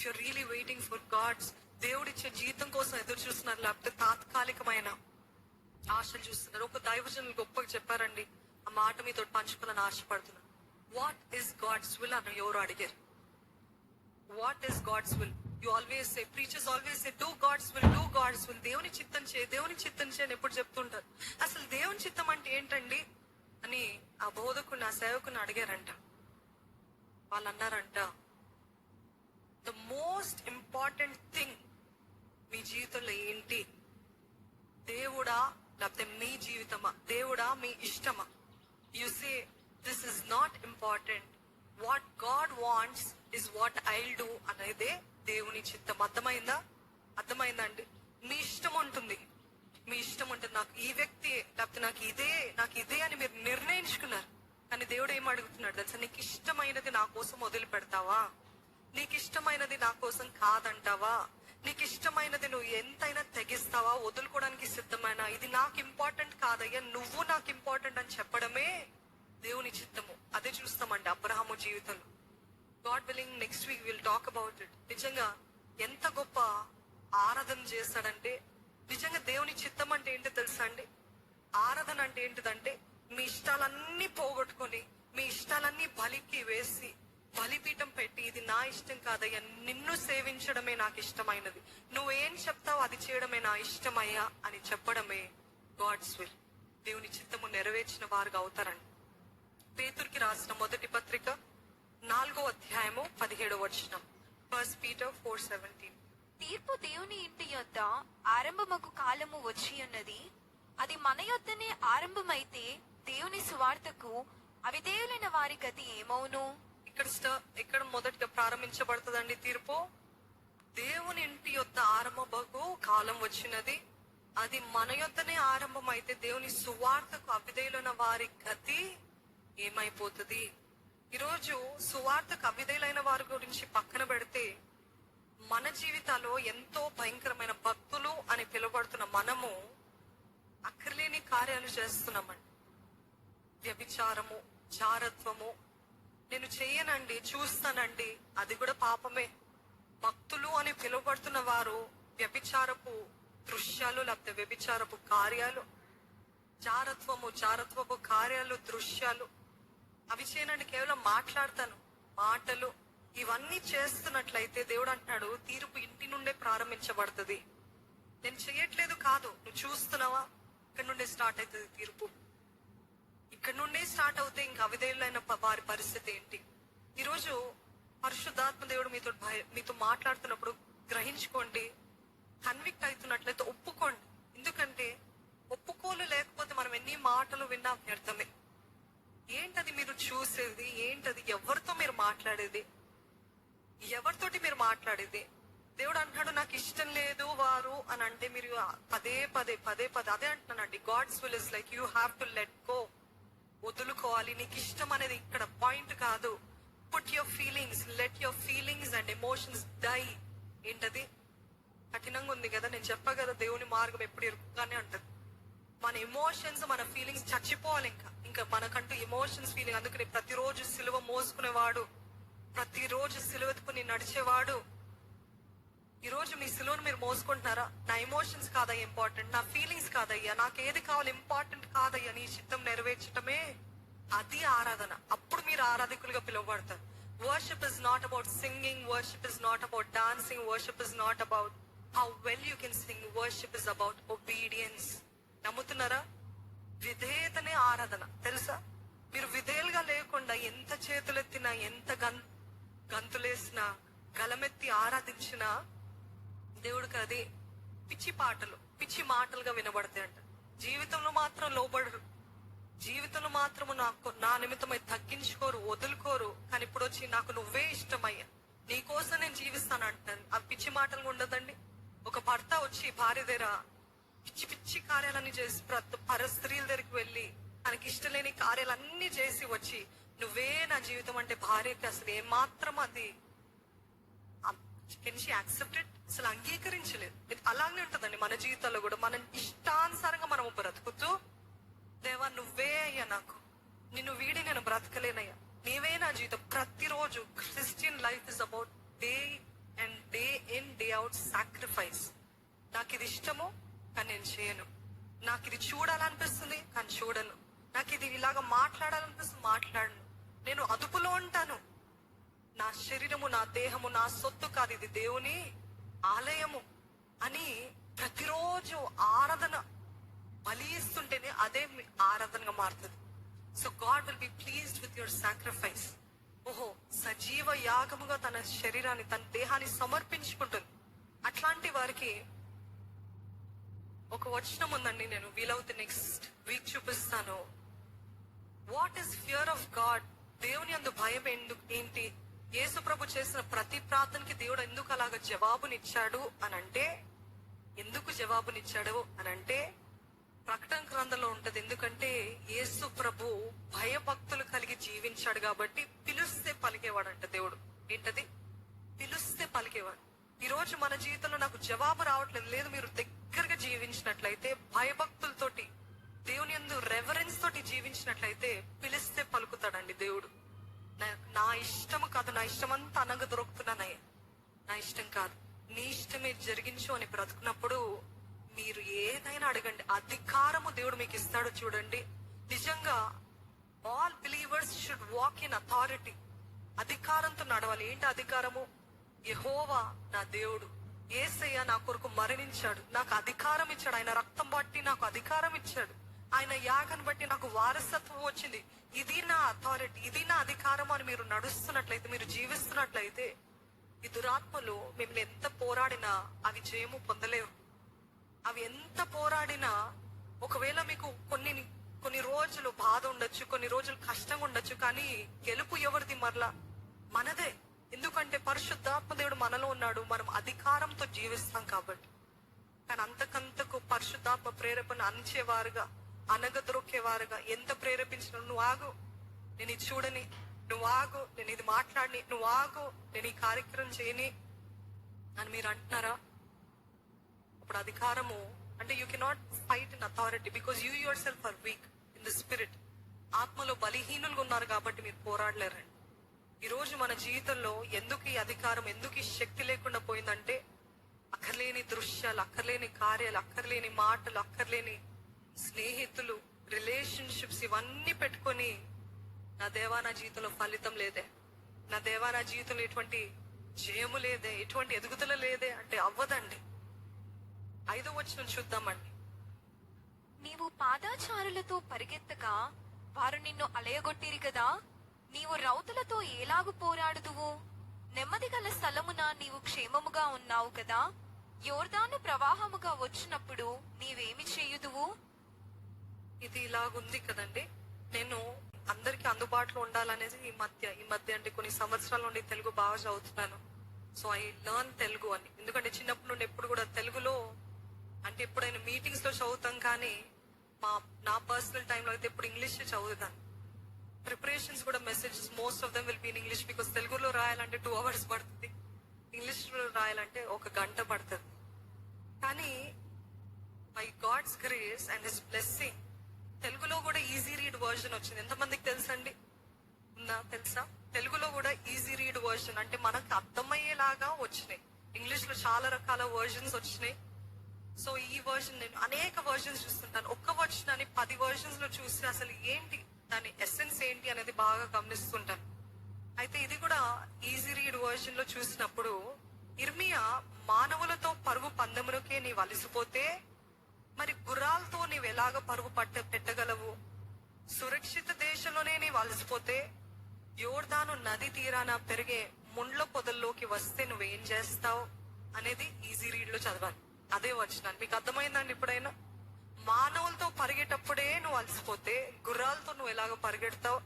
If you're really waiting for God's దేవుడిచ్చే జీతం కోసం ఎదురు చూస్తున్నారు లేకపోతే తాత్కాలికమైన ఆశలు చూస్తున్నారు. ఒక దైవజనులు గొప్పగా చెప్పారండి ఆ మాట మీతో పంచుకోవాలని ఆశపడుతున్నాను. వాట్ ఈస్ గాడ్స్ విల్ అని ఎవరు అడిగారు? What is God's will you always say preachers always say do God's will do God's will దేవుని చిత్తం చే దేవుని చిత్తం చే అని ఎప్పుడు చెప్తుంటారు. అసలు దేవుని చిత్తం అంటే ఏంటండి అని ఆ బోధకుని ఆ సేవకుని అడిగారంట. వాళ్ళు అన్నారంట ద మోస్ట్ ఇంపార్టెంట్ థింగ్ మీ జీవితంలో ఏంటి? దేవుడా లేకపోతే మీ జీవితమా? దేవుడా మీ ఇష్టమా? You say this is not important what God wants is what I'll do అనేదే దేవుని చిత్తం. అర్థమైందా? అర్థమైందా అండి? మీ ఇష్టం ఉంటుంది. మీ ఇష్టం ఉంటుంది నాకు ఈ వ్యక్తి లేకపోతే నాకు ఇదే నాకు ఇదే అని మీరు నిర్ణయించుకున్నారు. కానీ దేవుడు ఏం అడుగుతున్నాడు తెలుసా? నీకు ఇష్టమైనది నా కోసం వదిలి పెడతావా నీకు ఇష్టమైనది నా కోసం కాదంటావా? నీకు ఇష్టమైనది నువ్వు ఎంతైనా తెగిస్తావా? వదులుకోవడానికి సిద్ధమైన? ఇది నాకు ఇంపార్టెంట్ కాదయ్యా. నువ్వు నాకు ఇంపార్టెంట్ అని చెప్పడమే దేవుని చిత్తము. అదే చూస్తామండి అబ్రహాము జీవితంలో. God willing next week will talk about it. నిజంగా ఎంత గొప్ప ఆరాధన చేస్తాడంటే నిజంగా దేవుని చిత్తం అంటే ఏంటో తెలుసా అండి? ఆరాధన అంటే ఏంటిదంటే మీ ఇష్టాలన్నీ పోగొట్టుకొని మీ ఇష్టాలన్నీ బలికి వేసి బలిపీఠం పెట్టి ఇది నా ఇష్టం కాదయ్యా నిన్ను సేవించడమే నాకు ఇష్టమైనది. నువ్వేం చెప్తావు అది చేయడమే నా ఇష్టమయ్యా అని చెప్పడమే గాడ్స్ విల్. దేవుని చిత్తము నెరవేర్చిన వారుగా అవుతారండి. పేతురికి రాసిన మొదటి పత్రిక నాలుగో అధ్యాయము పదిహేడో వచనం. ఫస్ట్ పీటర్ ఫోర్ సెవెంటీన్ తీర్పు దేవుని ఇంటి యొద్ద ఆరంభమగు కాలము వచ్చి ఉన్నది. అది మన యొద్దనే ఆరంభమైతే దేవుని సువార్తకు అవిధేయులైన వారి గతి ఏమవును ఇక్కడ స్ట- మొదటిగా ప్రారంభించబడుతుందండి తీర్పు. దేవుని ఇంటి యొక్క ఆరంభకు కాలం వచ్చినది. అది మన యొద్దనే ఆరంభం అయితే దేవుని సువార్తకు అవిధేయులైన వారి గతి ఏమైపోతుంది? ఈరోజు సువార్తకు అవిధేయులైన వారి గురించి పక్కన పెడితే మన జీవితాల్లో ఎంతో భయంకరమైన భక్తులు అని పిలువబడుతున్న మనము అక్కర్లేని కార్యాలు చేస్తున్నామండి. వ్యభిచారము జారత్వము నేను చేయనండి చూస్తానండి. అది కూడా పాపమే. భక్తులు అని పిలువబడుతున్న వారు వ్యభిచారపు దృశ్యాలు లేకపోతే వ్యభిచారపు కార్యాలు జారత్వము జారత్వపు కార్యాలు దృశ్యాలు. అవి చేయనండి కేవలం మాట్లాడతాను. మాటలు ఇవన్నీ చేస్తున్నట్లయితే దేవుడు అంటున్నాడు తీర్పు ఇంటి నుండే ప్రారంభించబడుతుంది. నేను చేయట్లేదు కాదు. నువ్వు చూస్తున్నావా? ఇక్కడ నుండే స్టార్ట్ అవుతుంది తీర్పు. ఇక్కడ నుండే స్టార్ట్ అవుతే ఇంకా అవిధేయులైన వారి పరిస్థితి ఏంటి? ఈరోజు పరిశుద్ధాత్మ దేవుడు మీతో భయ- మీతో మాట్లాడుతున్నప్పుడు గ్రహించుకోండి కన్విక్ట్ అవుతున్నట్లయితే ఒప్పుకోండి. ఎందుకంటే ఒప్పుకోలు లేకపోతే మనం ఎన్ని మాటలు విన్నా వ్యర్థమే. ఏంటది మీరు చూసేది? ఏంటది? ఎవరితో మీరు మాట్లాడేది? ఎవరితోటి మీరు మాట్లాడేది? దేవుడు అంటున్నాడు నాకు ఇష్టం లేదు వారు అని అంటే మీరు పదే పదే పదే పదే అదే అంటున్నానండి. God's will is like you have to let go వదులుకోవాలి. నీకు ఇష్టం అనేది ఇక్కడ పాయింట్ కాదు. Put your feelings let your feelings and emotions die ఏంటది? కఠినంగా ఉంది కదా నేను చెప్పా కదా దేవుని మార్గం ఎప్పుడు ఇరుకుగానే ఉంటది. మన ఎమోషన్స్ మన ఫీలింగ్స్ చచ్చిపోవాలి ఇంకా. ఇంకా మనకంటూ ఎమోషన్స్ ఫీలింగ్ అందుకని ప్రతిరోజు సిలువ మోసుకునేవాడు. ప్రతిరోజు సిలువెత్తుకుని నడిచేవాడు. ఈ రోజు మీ సిలువను మీరు మోసుకుంటున్నారా? నా ఎమోషన్స్ కాదయ్యా ఇంపార్టెంట్ నా ఫీలింగ్స్ కాదయ్యా నాకు ఏది కావాలి ఇంపార్టెంట్ కాదయ్యా నీ చిత్తం నెరవేర్చటమే అది ఆరాధన. అప్పుడు మీరు ఆరాధకులుగా పిలువబడతారు. Worship is not about singing worship is not about dancing worship is not about how well you can sing worship is about obedience నమ్ముతున్నారా? విధేయతనే ఆరాధన. తెలుసా? మీరు విధేయులుగా లేకుండా ఎంత చేతులెత్తినా ఎంత గం గంతులేసినా గలమెత్తి ఆరాధించినా దేవుడికి అది పిచ్చి పాటలు పిచ్చి మాటలుగా వినబడతాయి అంట. జీవితంలో మాత్రం లోబడరు. జీవితంలో మాత్రము నాకు నా నిమిత్తమై తగ్గించుకోరు వదులుకోరు. కానీ ఇప్పుడు వచ్చి నాకు నువ్వే ఇష్టమయ్యా. నీకోసం నేను జీవిస్తాను అంటారు. ఆ పిచ్చి మాటలు ఉండదండి. ఒక భర్త వచ్చి భార్య దగ్గర పిచ్చి పిచ్చి కార్యాలన్నీ చేసి ప్రతి పర స్త్రీల దగ్గరికి వెళ్ళి తనకి ఇష్టలేని కార్యాలన్నీ చేసి వచ్చి నువ్వే నా జీవితం అంటే భార్యకి అసలు ఏమాత్రం అది కెన్ షీ యాక్సెప్టెడ్ అసలు అంగీకరించలేదు. ఇది అలాగే ఉంటుందండి మన జీవితంలో కూడా. మన ఇష్టానుసారంగా మనము బ్రతుకుతూ దేవా నువ్వే అయ్యా నాకు. నిన్ను వీడి నేను బ్రతకలేనయ్యా. నీవే నా జీవితం. ప్రతిరోజు Christian life is about day and sacrifice నాకు ఇది ఇష్టము కానీ నేను చేయను. నాకు ఇది చూడాలనిపిస్తుంది కానీ చూడను. నాకు ఇది ఇలాగ మాట్లాడాలనిపిస్తుంది మాట్లాడను. నేను అదుపులో ఉంటాను. నా శరీరము నా దేహము నా సొత్తు కాదు. ఇది దేవుని ఆలయము అని ప్రతిరోజు ఆరాధన బలి ఇస్తుంటేనే అదే ఆరాధనగా మారుతుంది. So God will be pleased with your sacrifice ఓహో సజీవ యాగముగా తన శరీరాన్ని తన దేహాన్ని సమర్పించుకుంటుంది. అట్లాంటి వారికి ఒక వచనం ఉందండి నేను. వీలవుతే నెక్స్ట్ వీక్ చూపిస్తాను. What is fear of God దేవుని అందు భయం ఎందుకు ఏంటి? యేసుప్రభు చేసిన ప్రతి ప్రార్థనకి దేవుడు ఎందుకు అలాగ జవాబునిచ్చాడు అని అంటే ఎందుకు జవాబునిచ్చాడు అని అంటే ప్రకటన గ్రంథంలో ఉంటది ఎందుకంటే యేసు ప్రభు భయభక్తులు కలిగి జీవించాడు కాబట్టి పిలుస్తే పలికేవాడంట దేవుడు. ఏంటది? పిలుస్తే పలికేవాడు. ఈ రోజు మన జీవితంలో నాకు జవాబు రావట్లేదు లేదు మీరు దగ్గరగా జీవించినట్లయితే భయభక్తులతోటి దేవుని యందు రెవరెన్స్ తోటి జీవించినట్లయితే పిలిస్తే పలుకుతాడండి దేవుడు. నా- ఇష్టము కాదు నా ఇష్టం అంతా అనగ దొరుకుతున్నానయ్య నా ఇష్టం కాదు. నీ ఇష్టమే జరిగించు అని బ్రతుకున్నప్పుడు మీరు ఏదైనా అడగండి. అధికారము దేవుడు మీకు ఇస్తాడు చూడండి. నిజంగా all believers should walk in authority అధికారంతో నడవాలి. ఏంటి అధికారము? యహోవా నా దేవుడు. ఏసయ్య నా కొరకు మరణించాడు. నాకు అధికారం ఇచ్చాడు. ఆయన రక్తం బట్టి నాకు అధికారం ఇచ్చాడు. ఆయన యాగను బట్టి నాకు వారసత్వం వచ్చింది. ఇది నా అథారిటీ ఇది నా అధికారం అని మీరు నడుస్తున్నట్లయితే మీరు జీవిస్తున్నట్లయితే ఈ దురాత్మలు మిమ్మల్ని ఎంత పోరాడినా అవి జయము పొందలేవు. అవి ఎంత పోరాడినా ఒకవేళ మీకు కొన్ని కొన్ని రోజులు బాధ ఉండొచ్చు కొన్ని రోజులు కష్టంగా ఉండొచ్చు కానీ గెలుపు ఎవరిది మరలా? మనదే. ఎందుకంటే పరిశుద్ధాత్మ దేవుడు మనలో ఉన్నాడు మనం అధికారంతో జీవిస్తాం కాబట్టి. కానీ అంతకంతకు పరిశుద్ధాత్మ ప్రేరేపణ అంచేవారుగా అనగదొరికేవారుగా ఎంత ప్రేరేపించిన నువ్వు ఆగు నేను ఇది చూడని నువ్వు ఆగు నేను ఇది మాట్లాడిని నువ్వు ఆగు నేను ఈ కార్యక్రమం చేయని అని మీరు అంటున్నారా? అప్పుడు అధికారము అంటే you cannot fight in authority because you yourself are weak in the spirit ఆత్మలో బలహీనులుగా ఉన్నారు కాబట్టి మీరు పోరాడలేరండి. ఈరోజు మన జీవితంలో ఎందుకు ఈ అధికారం ఎందుకు ఈ శక్తి లేకుండా పోయిందంటే అక్కర్లేని దృశ్యాలు అక్కర్లేని కార్యాలు అక్కర్లేని మాటలు అక్కర్లేని స్నేహితులు రిలేషన్షిప్స్ ఇవన్నీ పెట్టుకొని నా దేవా నా జీవితంలో ఫలితం లేదే. నా దేవా నా జీవితంలో ఎటువంటి జయము లేదే ఎటువంటి ఎదుగుదల లేదే అంటే అవ్వదండి. ఐదో వచ్చిన చూద్దామండి. నీవు పాదాచారులతో పరిగెత్తగా వారు నిన్ను అలయగొట్టిరి కదా? నీవు రౌతులతో ఎలాగు పోరాడుదువు? నెమ్మది గల స్థలమున నీవు క్షేమముగా ఉన్నావు కదా? యోర్దాను ప్రవాహముగా వచ్చినప్పుడు నీవేమి చేయుదువు? ఇది ఇలాగుంది కదండి. నేను అందరికి అందుబాటులో ఉండాలనేది ఈ మధ్య ఈ మధ్య అంటే కొన్ని సంవత్సరాల నుండి తెలుగు బాగా చదువుతున్నాను. సో ఐ లర్న్ తెలుగు అని. ఎందుకంటే చిన్నప్పటి నుండి ఎప్పుడు కూడా తెలుగులో అంటే ఎప్పుడైనా మీటింగ్స్లో చదువుతాం కానీ మా నా పర్సనల్ టైంలో అయితే ఇప్పుడు ఇంగ్లీష్ చదువుతాను. ప్రిపరేషన్స్ కూడా messages most of them will be in English because తెలుగులో రాయాలంటే టూ అవర్స్ పడుతుంది. ఇంగ్లీష్లో రాయాలంటే ఒక గంట పడుతుంది. కానీ by God's grace and his blessing తెలుగులో కూడా ఈజీ రీడ్ వర్జన్ వచ్చింది. ఎంతమందికి తెలుసండి? ఉందా? తెలుసా? తెలుగులో కూడా ఈజీ రీడ్ వర్జన్ అంటే మనకు అర్థమయ్యేలాగా వచ్చినాయి. ఇంగ్లీష్లో చాలా రకాల వర్జన్స్ వచ్చినాయి. సో ఈ వర్జన్ నేను అనేక వర్జన్స్ చూస్తుంటాను. ఒక్క వర్జన్ అని పది వర్జన్స్లో చూసి అసలు ఏంటి? దాని ఎసెన్స్ ఏంటి అనేది బాగా గమనిస్తుంటాను. అయితే ఇది కూడా ఈజీ రీడ్ వర్జన్లో చూసినప్పుడు ఇర్మియా మానవులతో పరుగు పందెములకే నీవు అలసిపోతే మరి గుర్రాలతో నీవు ఎలాగ పరుగు పట్ట పెట్టగలవు? సురక్షిత దేశంలోనే నీవు అలసిపోతే యోర్దాను నది తీరాన పెరిగే ముండ్ల పొదల్లోకి వస్తే నువ్వేం చేస్తావు? అనేది ఈజీ రీడ్లో చదవాలి. అదే వచ్చినాను మీకు అర్థమైందండి ఇప్పుడైనా? మానవులతో పరిగెటప్పుడే నువ్వు అలసిపోతే గుర్రాలతో నువ్వు ఎలాగ పరిగెడతావు?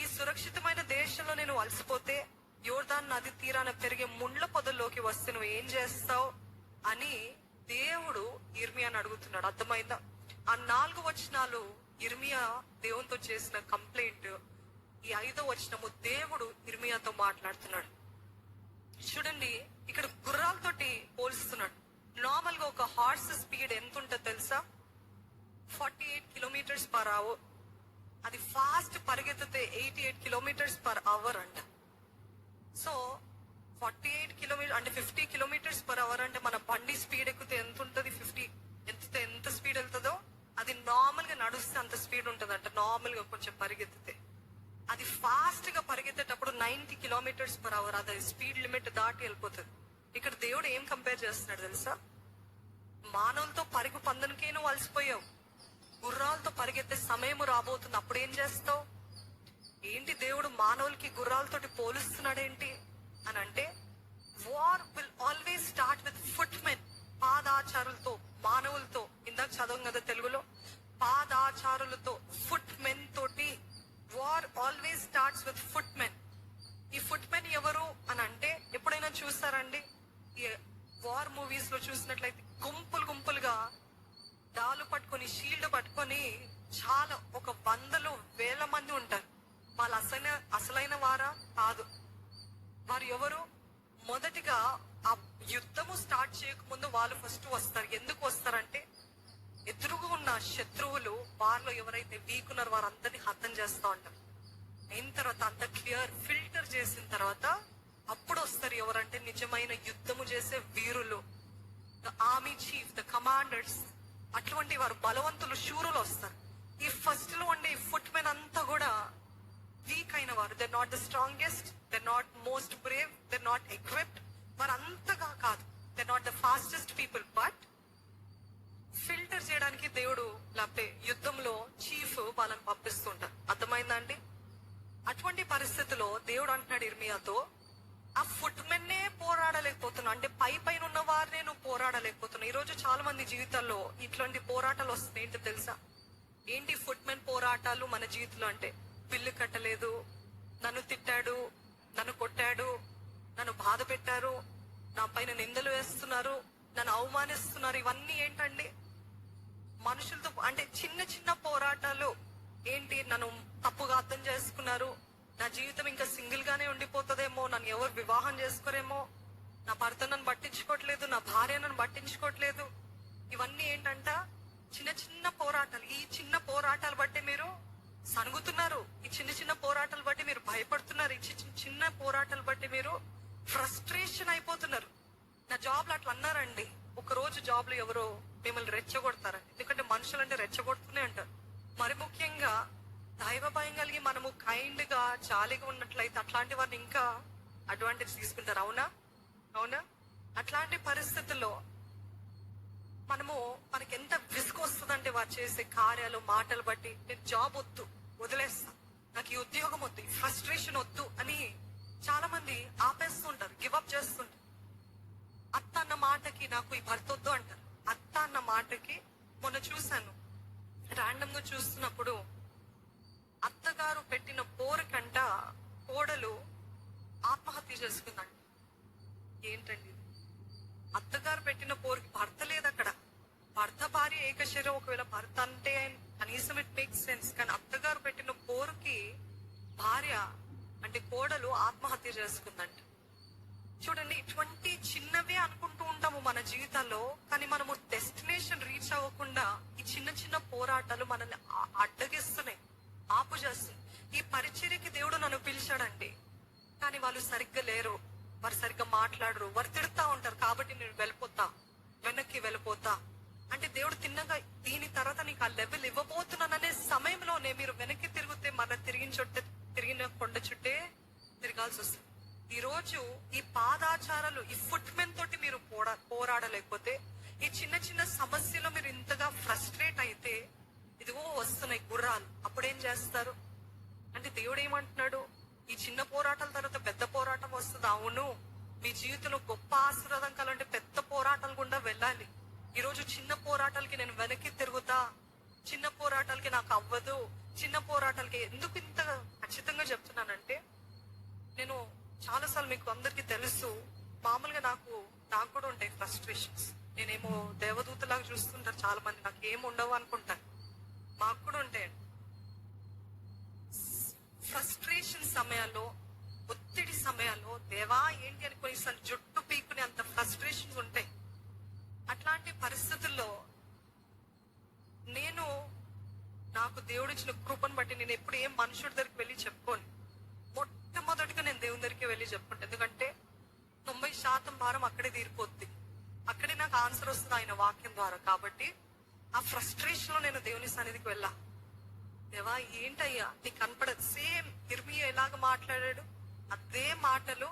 ఈ సురక్షితమైన దేశంలో నేను అలసిపోతే యోర్దాన్ నది తీరాన పెరిగే ముండ్ల పొదల్లోకి వస్తే నువ్వు ఏం చేస్తావు? అని దేవుడు ఇర్మియాని అడుగుతున్నాడు. అర్థమైందా? ఆ నాలుగు వచనాలు ఇర్మియా దేవునితో చేసిన కంప్లైంట్ ఈ ఐదో వచనము దేవుడు ఇర్మియాతో మాట్లాడుతున్నాడు. చూడండి ఇక్కడ గుర్రాలతోటి పోల్స్తున్నాడు నార్మల్గా ఒక హార్స్ స్పీడ్ ఎంత ఉంటుందో తెలుసా? Forty eight kilometres per hour. అది fast పరిగెత్తితే eighty eight kilometres per hour అంట. సో ఫార్టీ ఎయిట్ కిలోమీటర్ అంటే ఫిఫ్టీ కిలోమీటర్స్ పర్ అవర్ అంటే మన బండి స్పీడ్ ఎక్కితే ఎంత ఉంటుంది? ఫిఫ్టీ ఎంత ఎంత స్పీడ్ వెళ్తుందో అది నార్మల్గా నడుస్తే అంత స్పీడ్ ఉంటుంది అంటే నార్మల్గా కొంచెం పరిగెత్తితే. అది ఫాస్ట్గా పరిగెత్తేటప్పుడు నైన్టీ కిలోమీటర్స్ పర్ అవర్ అది స్పీడ్ లిమిట్ దాటి వెళ్ళిపోతుంది. ఇక్కడ దేవుడు ఏం కంపేర్ చేస్తున్నాడు తెలుసా? మానవులతో పరుగు పందనికే నువ్వు అలసిపోయావు గుర్రాలతో పరిగెత్తే సమయం రాబోతుంది. అప్పుడు ఏం చేస్తావు? ఏంటి దేవుడు మానవులకి గుర్రాలతోటి పోలుస్తున్నాడేంటి? అని అంటే war will always start with foot men పాదాచారులతో మానవులతో ఇందాక చదవం కదా తెలుగులో పాదాచారులతో ఫుట్ మెన్ తోటి war always starts with foot men ఈ ఫుట్మెన్ ఎవరు అని అంటే ఎప్పుడైనా చూస్తారండి? వార్ మూవీస్లో చూసినట్లయితే గుంపులు గుంపులుగా డాలు పట్టుకొని షీల్డ్ పట్టుకొని చాలా ఒక వంద వేల మంది ఉంటారు వాళ్ళు అసలైన అసలైన వారా కాదు వారు ఎవరు మొదటిగా ఆ యుద్ధము స్టార్ట్ చేయకముందు వాళ్ళు ఫస్ట్ వస్తారు. ఎందుకు వస్తారంటే ఎదురుగా ఉన్న శత్రువులు వారిలో ఎవరైతే వీక్ ఉన్నారో వారందరినీ హతం చేస్తూ ఉంటారు. అయిన తర్వాత అంత క్లియర్ ఫిల్టర్ చేసిన తర్వాత అప్పుడు వస్తారు ఎవరంటే నిజమైన యుద్ధము చేసే వీరులు. The army chief the commanders అటువంటి వారు బలవంతులు శూరులు వస్తారు. ఈ ఫస్ట్లో ఉండే ఫుట్ మెన్ అంతా కూడా వీక్ అయిన వారు. They not the strongest they not most brave they not equipped వారు అంతగా కాదు. They not the fastest people but filter చేయడానికి దేవుడు లేకపోతే యుద్ధంలో చీఫ్ వాళ్ళని పంపిస్తుంటారు అర్థమైందండి అటువంటి పరిస్థితిలో దేవుడు అంటున్నాడు ఇర్మియాతో ఆ ఫుట్ మెన్నే పోరాడలేకపోతున్నా అంటే పై పైన ఉన్న వారినే నువ్వు పోరాడలేకపోతున్నావు ఈ రోజు చాలా మంది జీవితాల్లో ఇట్లాంటి పోరాటాలు వస్తున్నాయి. ఏంటో తెలుసా? ఏంటి ఫుట్ మెన్ పోరాటాలు మన జీవితంలో అంటే? బిల్లు కట్టలేదు నన్ను తిట్టాడు నన్ను కొట్టాడు నన్ను బాధ పెట్టారు నా పైన నిందలు వేస్తున్నారు నన్ను అవమానిస్తున్నారు. ఇవన్నీ ఏంటండి? మనుషులతో అంటే చిన్న చిన్న పోరాటాలు ఏంటి? నన్ను తప్పుగా అర్థం చేసుకున్నారు. నా జీవితం ఇంకా సింగిల్ గానే ఉండిపోతుందేమో. నన్ను ఎవరు వివాహం చేసుకోరేమో? నా భర్త నన్ను పట్టించుకోవట్లేదు నా భార్య నన్ను పట్టించుకోవట్లేదు. ఇవన్నీ ఏంటంట? చిన్న చిన్న పోరాటాలు. ఈ చిన్న పోరాటాలు బట్టి మీరు సనుగుతున్నారు ఈ చిన్న చిన్న పోరాటాలు బట్టి మీరు భయపడుతున్నారు. ఈ చిన్న చిన్న పోరాటాలు బట్టి మీరు ఫ్రస్ట్రేషన్ అయిపోతున్నారు. నా జాబ్లో అట్లా అన్నారండి. ఒక రోజు ఎవరో మిమ్మల్ని రెచ్చగొడతారు ఎందుకంటే మనుషులు అంటే రెచ్చగొడుతూనే అంటారు మరి ముఖ్యంగా దైవ భయం కలిగి మనము కైండ్గా జాలిగా ఉన్నట్లయితే అట్లాంటి వారిని ఇంకా అడ్వాంటేజ్ తీసుకుంటారు. అవునా? అవునా? అట్లాంటి పరిస్థితుల్లో మనము మనకి ఎంత విసుగు వస్తుందంటే వారు చేసే కార్యాలు మాటలు బట్టి నేను జాబ్ వద్దు వదిలేస్తా. నాకు ఈ ఉద్యోగం వద్దు ఫ్రస్ట్రేషన్ వద్దు అని చాలా మంది ఆపేస్తుంటారు గివప్ చేస్తుంటారు. అత్త అన్న మాటకి నాకు ఈ భర్త వద్దు అంటారు. అత్త అన్న మాటకి మొన్న చూశాను ర్యాండమ్గా చూస్తున్నప్పుడు అత్తగారు పెట్టిన పోరుకంట కోడలు ఆత్మహత్య చేసుకుందంట. ఏంటండి అత్తగారు పెట్టిన పోరుకి భర్త లేదు అక్కడ భర్త భార్య ఏకశరీరం ఒకవేళ భర్త అంటే కనీసం ఇట్ మేక్ సెన్స్ కానీ అత్తగారు పెట్టిన పోరుకి భార్య అంటే కోడలు ఆత్మహత్య చేసుకుందంట. చూడండి ఇటువంటి చిన్నవే అనుకుంటూ ఉంటాము మన జీవితంలో కానీ మనము డెస్టినేషన్ రీచ్ అవ్వకుండా ఈ చిన్న చిన్న పోరాటాలు మనల్ని అడ్డగిస్తున్నాయి ఆపు చేస్తున్నాయి. ఈ పరిచర్యకి దేవుడు నన్ను పిలిచాడండి. కానీ వాళ్ళు సరిగ్గా లేరు. వారు సరిగ్గా మాట్లాడరు. వారు తిడతా ఉంటారు. కాబట్టి నేను వెళ్ళిపోతా. వెనక్కి వెళ్ళిపోతా. అంటే దేవుడు తిన్నగా దీని తర్వాత నీకు ఆ లెవెల్ ఇవ్వబోతున్నాననే సమయంలోనే మీరు వెనక్కి తిరిగితే మన తిరిగిన తిరిగిన కొండ చుట్టే తిరగాల్సి వస్తుంది. ఈరోజు ఈ పాదాచారాలు ఈ ఫుట్మెన్ తోటి మీరు పోరా పోరాడలేకపోతే ఈ చిన్న చిన్న సమస్యలో మీరు ఇంతగా ఫ్రస్ట్రేట్ అయితే ఇదిగో వస్తున్నాయి గుర్రాలు. అప్పుడేం చేస్తారు? అంటే దేవుడు ఏమంటున్నాడు? ఈ చిన్న పోరాటాల తర్వాత పెద్ద పోరాటం వస్తుంది. అవును మీ జీవితంలో గొప్ప ఆశీర్వాదం కలంటే పెద్ద పోరాటాలు గుండా వెళ్ళాలి. ఈరోజు చిన్న పోరాటాలకి నేను వెనక్కి తిరుగుతా. చిన్న పోరాటాలకి నాకు అవ్వదు. చిన్న పోరాటాలకి ఎందుకు ఇంత ఖచ్చితంగా చెప్తున్నానంటే నేను చాలాసార్లు మీకు అందరికీ తెలుసు మామూలుగా నాకు నాకు కూడా ఉంటాయి ఫ్రస్ట్రేషన్స్ నేనేమో దేవదూతలాగా చూస్తుంటారు చాలా మంది నాకు ఏం ఉండవు అనుకుంటాను. మాకు కూడా ఉంటాయండి ఫ్రస్ట్రేషన్ సమయాల్లో ఒత్తిడి సమయాల్లో దేవా ఏంటి అని కొన్నిసార్లు జుట్టు పీకునే అంత ఫ్రస్ట్రేషన్స్ ఉంటాయి. అట్లాంటి పరిస్థితులు నేను నాకు దేవుడిచ్చిన కృపను బట్టి నేను ఎప్పుడు ఏం మనుషుడి దగ్గరికి వెళ్ళి చెప్పుకోను. మొట్టమొదటిగా నేను దేవుని దగ్గరికి వెళ్ళి చెప్పుకుంటాను ఎందుకంటే తొంభై శాతం భారం అక్కడే తీరిపోద్ది. అక్కడే నాకు ఆన్సర్ వస్తుంది ఆయన వాక్యం ద్వారా. కాబట్టి ఆ ఫ్రస్ట్రేషన్లో నేను దేవుని సన్నిధికి వెళ్ళా. దేవా ఏంటయ్యా? నీకు కనపడదు. సేమ్ ఇర్మియా ఎలాగ మాట్లాడాడు? అదే మాటలు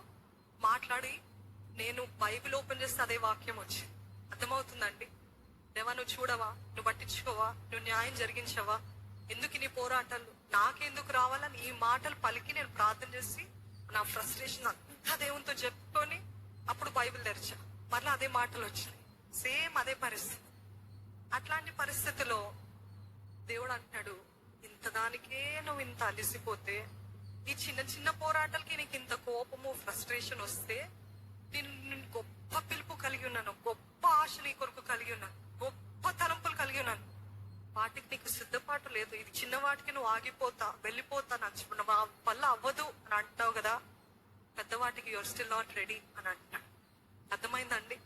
మాట్లాడి నేను బైబిల్ ఓపెన్ చేస్తే అదే వాక్యం వచ్చింది. అర్థమవుతుందండి? దేవా నువ్వు చూడవా? నువ్వు పట్టించుకోవా? నువ్వు న్యాయం జరిగించవా? ఎందుకు నీ పోరాటాలు? నాకెందుకు రావాలని ఈ మాటలు పలికి నేను ప్రార్థన చేసి నా ఫ్రస్ట్రేషన్ అంతా దేవునితో చెప్పుకొని అప్పుడు బైబిల్ తెరిచా. మరలా అదే మాటలు వచ్చినాయి. సేమ్ అదే పరిస్థితి. అట్లాంటి పరిస్థితిలో దేవుడు అంటాడు ఇంతదానికే నువ్వు ఇంత అలిసిపోతే ఈ చిన్న చిన్న పోరాటాలకి నీకు ఇంత కోపము ఫ్రస్ట్రేషన్ వస్తే నేను నేను గొప్ప పిలుపు కలిగి ఉన్నాను గొప్ప ఆశ నీ కొరకు కలిగి ఉన్నాను గొప్ప తలంపులు కలిగి ఉన్నాను. వాటికి నీకు సిద్ధపాటు లేదు. ఇది చిన్న వాటికి నువ్వు ఆగిపోతా వెళ్ళిపోతా నాకు నా వల్ల అవ్వదు అని అంటావు కదా. పెద్దవాటికి యువర్ స్టిల్ నాట్ రెడీ అని అంటాడు అర్థమైందండి?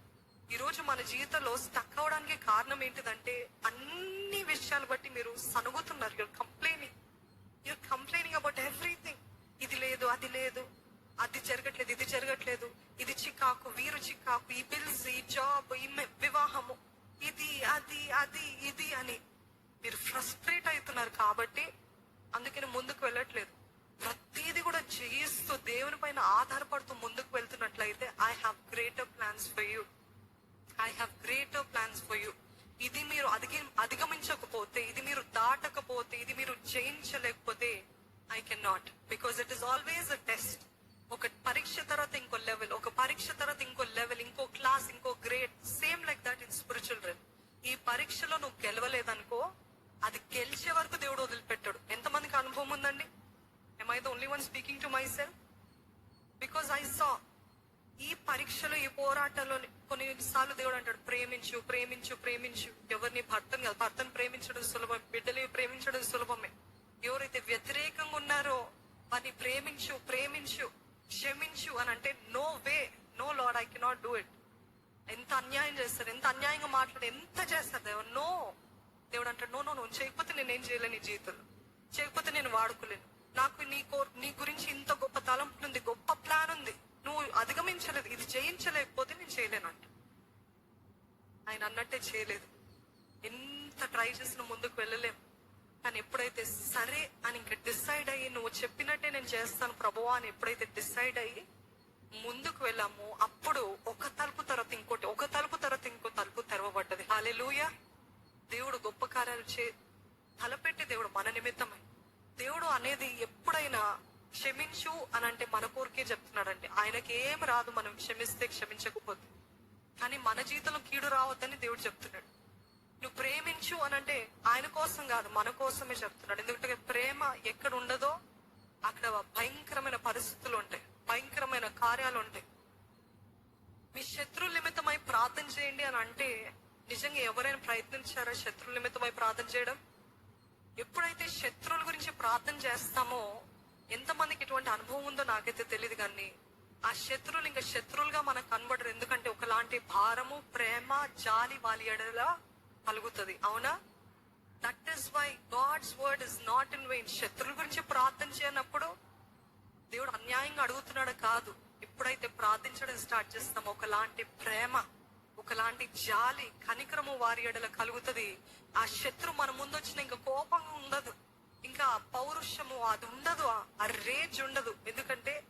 ఈరోజు మన జీవితంలో స్టక్ అవడానికి కారణం ఏంటిదంటే అన్ని విషయాలు బట్టి మీరు సనుగుతున్నారు. Your complaining you're complaining about everything ఇది లేదు అది లేదు. అది జరగట్లేదు ఇది జరగట్లేదు. ఇది చికాకు వీరు చికాకు. ఈ బిల్స్ ఈ జాబ్ ఈ వివాహము. ఇది అది అది ఇది అని. మీరు ఫ్రస్ట్రేట్ అవుతున్నారు కాబట్టి అందుకని ముందుకు వెళ్ళట్లేదు. ప్రతిది కూడా జయిస్తూ దేవుని పైన ఆధారపడుతూ ముందుకు వెళ్తున్నట్లయితే I have greater plans for you I have greater plans for you ఇది మీరు అధిగ అధిగమించకపోతే ఇది మీరు దాటకపోతే ఇది మీరు జయించలేకపోతే I can not because it is always a test ఒక పరీక్ష తర్వాత ఇంకో లెవెల్ ఒక పరీక్ష తర్వాత ఇంకో లెవెల్ ఇంకో క్లాస్ ఇంకో grade same like that in spiritual రెల్ ఈ పరీక్షలో నువ్వు గెలవలేదనుకో అది గెలిచే వరకు దేవుడు వదిలిపెట్టాడు. ఎంతమందికి అనుభవం ఉందండి? Am I the only one speaking to myself because I saw ఈ పరీక్షలో ఈ పోరాటంలో కొన్నిసార్లు దేవుడు అంటాడు ప్రేమించు ప్రేమించు ప్రేమించు. ఎవరిని భర్తను కాదు భర్తను ప్రేమించడం సులభం బిడ్డలు ప్రేమించడం సులభమే. ఎవరైతే వ్యతిరేకంగా ఉన్నారో వారిని ప్రేమించు ప్రేమించు క్షమించు అని అంటే no way no lord I cannot do it ఎంత అన్యాయం చేస్తారు ఎంత అన్యాయంగా మాట్లాడు ఎంత చేస్తారు దేవుడు నో దేవుడు అంటాడు నో నో నువ్వు చేయకపోతే నేను ఏం చేయలేను నీ జీవితంలో. చేయకపోతే నేను వాడుకోలేను. నాకు నీ కో నీ గురించి ఇంత గొప్ప తలంపు ఉంది గొప్ప ప్లాన్ ఉంది. నువ్వు అధిగమించలేదు ఇది చేయించలేకపోతే నేను చేయలేను అంట. ఆయన అన్నట్టే చేయలేదు. ఎంత ట్రై చేసినా ముందుకు వెళ్ళలేము కానీ ఎప్పుడైతే సరే అని ఇంకా డిసైడ్ అయ్యి నువ్వు చెప్పినట్టే నేను చేస్తాను ప్రభువా అని ఎప్పుడైతే డిసైడ్ అయ్యి ముందుకు వెళ్ళాము అప్పుడు ఒక తలుపు తర్వాత ఇంకోటి ఒక తలుపు తర్వాత ఇంకో తలుపు తెరవబడ్డది. హాలెలూయా దేవుడు గొప్ప కార్యాలు చే తలపెట్టి దేవుడు మన నిమిత్తమై. దేవుడు అనేది ఎప్పుడైనా క్షమించు అని అంటే మన కోరికే చెప్తున్నాడండి. ఆయనకి ఏం రాదు మనం క్షమిస్తే క్షమించకపోతే. కానీ మన జీవితంలో కీడు రావద్దని దేవుడు చెప్తున్నాడు. నువ్వు ప్రేమించు అని అంటే ఆయన కోసం కాదు మన కోసమే చెప్తున్నాడు. ఎందుకంటే ప్రేమ ఎక్కడ ఉండదో అక్కడ భయంకరమైన పరిస్థితులు ఉంటాయి భయంకరమైన కార్యాలు ఉంటాయి. మీ శత్రువుల నిమిత్తమై ప్రార్థన చేయండి అని అంటే నిజంగా ఎవరైనా ప్రయత్నించారా శత్రువుల నిమిత్తమై ప్రార్థన చేయడం? ఎప్పుడైతే శత్రువుల గురించి ప్రార్థన చేస్తామో ఎంతమందికి ఇటువంటి అనుభవం ఉందో నాకైతే తెలియదు కానీ ఆ శత్రువులు ఇంకా శత్రువులుగా మనకు కనబడరు. ఎందుకంటే ఒకలాంటి భారము ప్రేమ జాలి వాలి ఎడలా కలుగుతుంది. అవునా? That is why God's word is not in vain శత్రువుల గురించి ప్రార్థన చేయనప్పుడు దేవుడు అన్యాయంగా అడుగుతున్నాడు కాదు. ఎప్పుడైతే ప్రార్థించడం స్టార్ట్ చేస్తామో ఒకలాంటి ప్రేమ ఒకలాంటి జాలి కనికరము వారి ఎడల కలుగుతుంది. ఆ శత్రు మన ముందు వచ్చిన ఇంకా కోపంగా ఉండదు. ఇంకా పౌరుషము అది ఉండదు ఆ రేజ్ ఉండదు. ఎందుకంటే